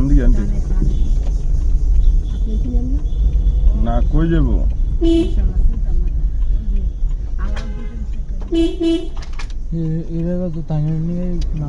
কান্দি aunty না কই যাব এরা তো তাঙ্গের নিয়ে না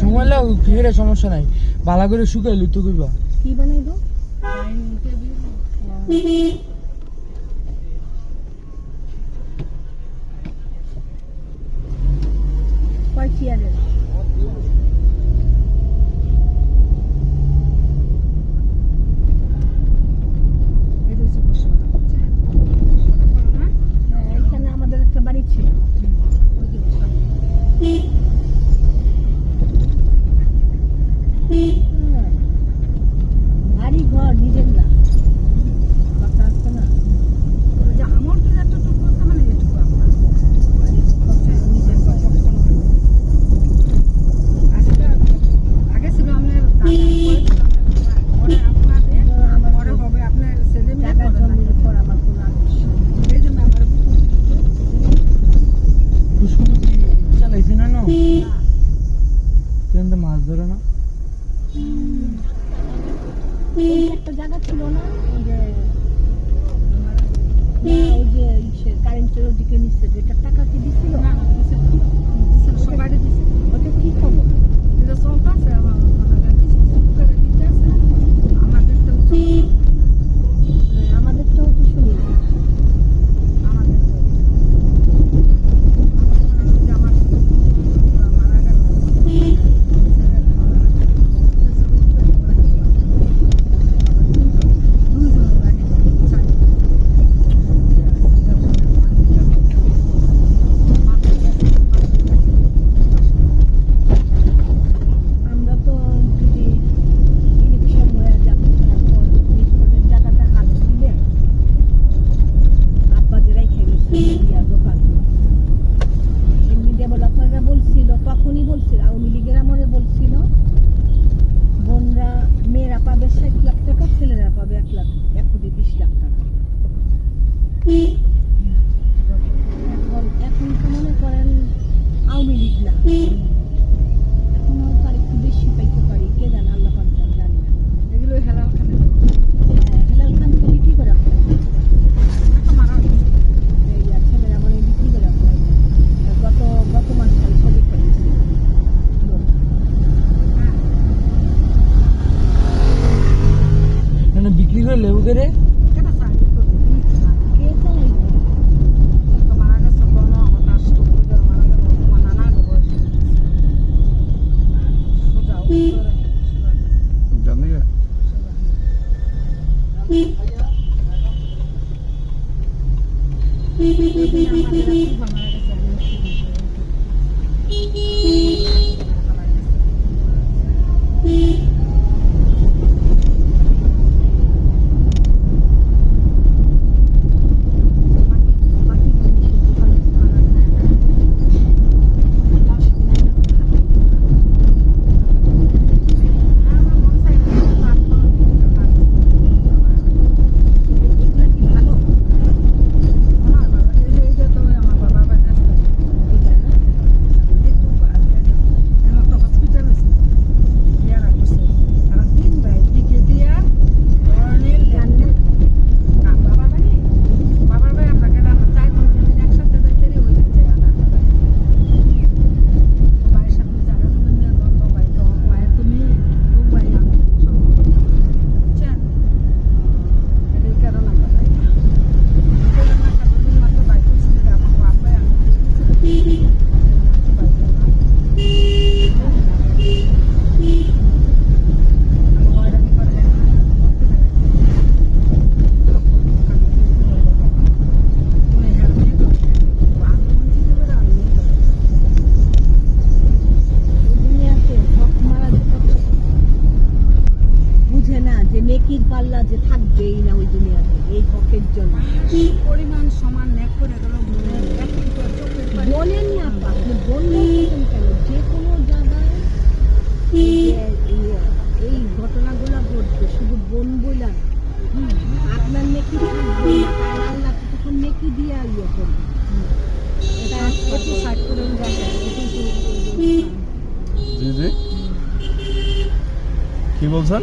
সময় লাগ কি করে সমস্যা নাই। ভালো করে শুকাই লুতু কইবা। কি বানাই দো কয় Вы так так લેવું કરે দুনিয়াতে এই হকের জন্য। পরিমাণ সমান ন্যাক করে গেল বলেন না আপনি বললেন কেন যে কোনো? জায়গায় এই ঘটনাগুলো ঘটবে শুধু বোন বইলা আপনার নেকি থাকবে আল্লাহ তো তখন নেকি দিয়ে ইয়ে করবে এটা একটু সাইড করে জি জি। কি বলছেন?